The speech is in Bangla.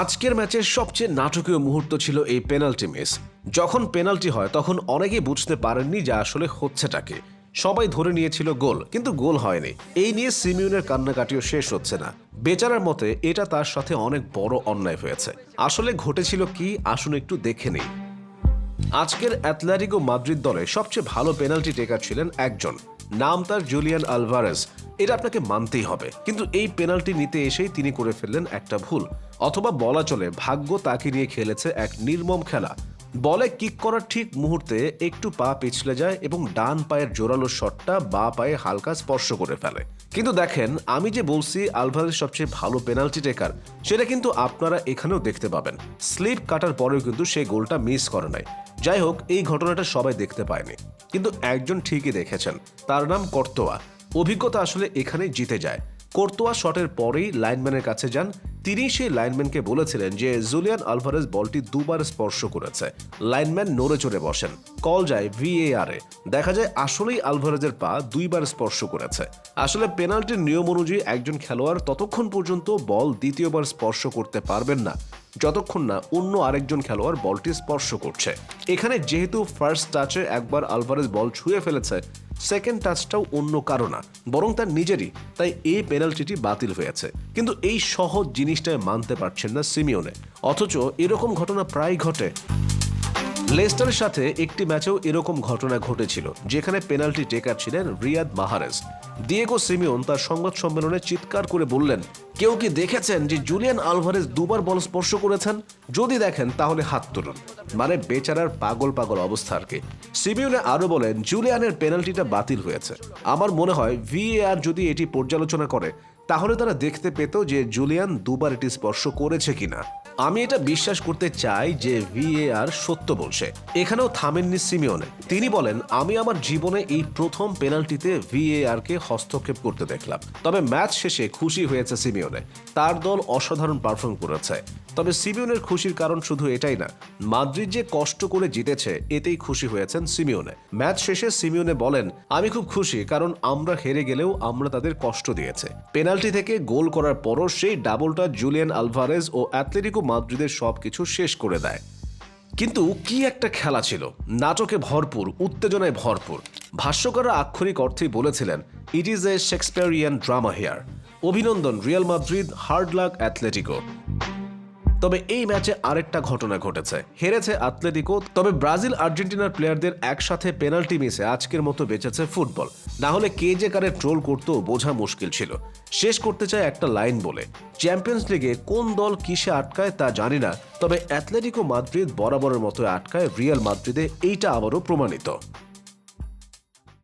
আজকের ম্যাচের সবচেয়ে নাটকীয় মুহূর্ত ছিল এই পেনাল্টি মিস। যখন পেনাল্টি হয়, তখন অনেকেই বুঝতে পারেননি যে আসলে হচ্ছেটাকে। সবাই ধরে নিয়েছিল গোল, কিন্তু গোল হয়নি। এই নিয়ে সিমিউনের কান্নাকাটিও শেষ হচ্ছে না। বেচারার মতে, এটা তার সাথে অনেক বড় অন্যায় হয়েছে। আসলে ঘটেছিল কি, আসুন একটু দেখে নেই। আজকের অ্যাথলেটিকো মাদ্রিদ দলে সবচেয়ে ভালো পেনাল্টি টেকার ছিলেন একজন। নাম তার জুলিয়ান আলভারেজ। এটা আপনাকে মানতেই হবে। কিন্তু এই পেনাল্টি নিতে এসেই তিনি করে ফেললেন একটা ভুল। অথবা বলা চলে, ভাগ্য তাকে নিয়ে খেলেছে এক নির্মম খেলা। বলে কিক করার ঠিক মুহূর্তে একটু পা পিছলে যায় এবং ডান পায়ের জোরালো শটটা বা পায়ে হালকা স্পর্শ করে ফেলে। কিন্তু দেখেন, আমি যে বলছি আলভারের সবচেয়ে ভালো পেনাল্টি টেকার, সেটা কিন্তু আপনারা এখানেও দেখতে পাবেন। স্লিপ কাটার পরেও কিন্তু সেই গোলটা মিস করে নাই। যাই হোক, এই ঘটনাটা সবাই দেখতে পায়নি। কিন্তু একজন ঠিকই দেখেছেন, তার নাম কর্তোয়া। অভিজ্ঞতা আসলে এখানেই জিতে যায়। কোর্তোয়া শটের পরেই লাইনম্যানের কাছে যান তিনি সেই লাইনম্যানকে বলেছিলেন যে জুলিয়ান আলভারেজ বলটি দুবার স্পর্শ করেছে। লাইনম্যান নড়ে চড়ে বসেন। কল যায় ভিএআর এ। দেখা যায় আসলেই আলভারেজের পা দুইবার স্পর্শ করেছে। আসলে পেনাল্টির নিয়ম অনুযায়ী একজন খেলোয়াড় ততক্ষণ পর্যন্ত বল দ্বিতীয়বার স্পর্শ করতে পারবেন না। যতক্ষণ না অন্য আরেকজন খেলোয়াড় বলটি স্পর্শ করছে। এখানে যেহেতু ফার্স্ট টাচে একবার আলভারেজ বল ছুঁয়ে ফেলেছে সেকেন্ড টাচটাও অন্য কারও না বরং তার নিজেরই, তাই এই পেনাল্টিটি বাতিল হয়েছে। কিন্তু এই সহজ জিনিসটাই মানতে পারছেন না সিমিওনে। অথচ এরকম ঘটনা প্রায় ঘটে। লেস্টারের সাথে একটি ম্যাচেও এরকম ঘটনা ঘটেছিল, যেখানে পেনাল্টি টেকার ছিলেন রিয়াদ মাহারেজ। দিয়েগো সিমিওন তার সংবাদ সম্মেলনে চিৎকার করে বললেন, কেউ কি দেখেছেন যে জুলিয়ান আলভারেজ দুবার বল স্পর্শ করেছেন? যদি দেখেন, তাহলে হাত তুলুন। মানে বেচারার পাগল পাগল অবস্থা আর কি। সিমিওনে আরও বলেন, জুলিয়ানের পেনাল্টিটা বাতিল হয়েছে। আমার মনে হয় ভিএআর যদি এটি পর্যালোচনা করে তাহলে তারা দেখতে পেত যে জুলিয়ান দুবার এটি স্পর্শ করেছে কিনা। আমি এটা বিশ্বাস করতে চাই যে ভিএআর সত্য বলছে। এখানেও থামেননি সিমিওনে তিনি বলেন, আমি আমার জীবনে এই প্রথম পেনাল্টিতে ভিএআর কে হস্তক্ষেপ করতে দেখলাম। তবে ম্যাচ শেষে খুশি হয়েছে সিমিওনে তার দল অসাধারণ পারফর্ম করেছে। তবে সিমিওনের খুশির কারণ শুধু এটাই না, মাদ্রিদ যে কষ্ট করে জিতেছে, এতেই খুশি হয়েছেন সিমিওনে। ম্যাচ শেষে সিমিওনে বলেন, আমি খুব খুশি কারণ আমরা হেরে গেলেও আমরা তাদের কষ্ট দিয়েছে। পেনাল্টি থেকে গোল করার পরও সেই ডাবলটা জুলিয়ান আলভারেজ ও অ্যাথলেটিকো মাদ্রিদের সবকিছু শেষ করে দেয়। কিন্তু কি একটা খেলা ছিল। নাটকে ভরপুর, উত্তেজনায় ভরপুর। ভাষ্যকাররা আক্ষরিক অর্থেই বলেছিলেন it is a Shakespearean drama here অভিনন্দন, Real Madrid, hard luck Atletico তবে এই ম্যাচে আরেকটা ঘটনা ঘটেছে। হেরেছে আতলেটিকো তবে ব্রাজিল আর্জেন্টিনার প্লেয়ারদের একসাথে পেনাল্টি মিসে আজকের মতো বেঁচেছে ফুটবল। না হলে কে যে কারে ট্রোল করতেও বোঝা মুশকিল ছিল। শেষ করতে চায় একটা লাইন বলে। চ্যাম্পিয়ন্স লিগে কোন দল কিসে আটকায় তা জানি না, তবে অ্যাথলেটিকো মাদ্রিদ বরাবরের মতো আটকায় রিয়াল মাদ্রিদে এইটা আবারও প্রমাণিত।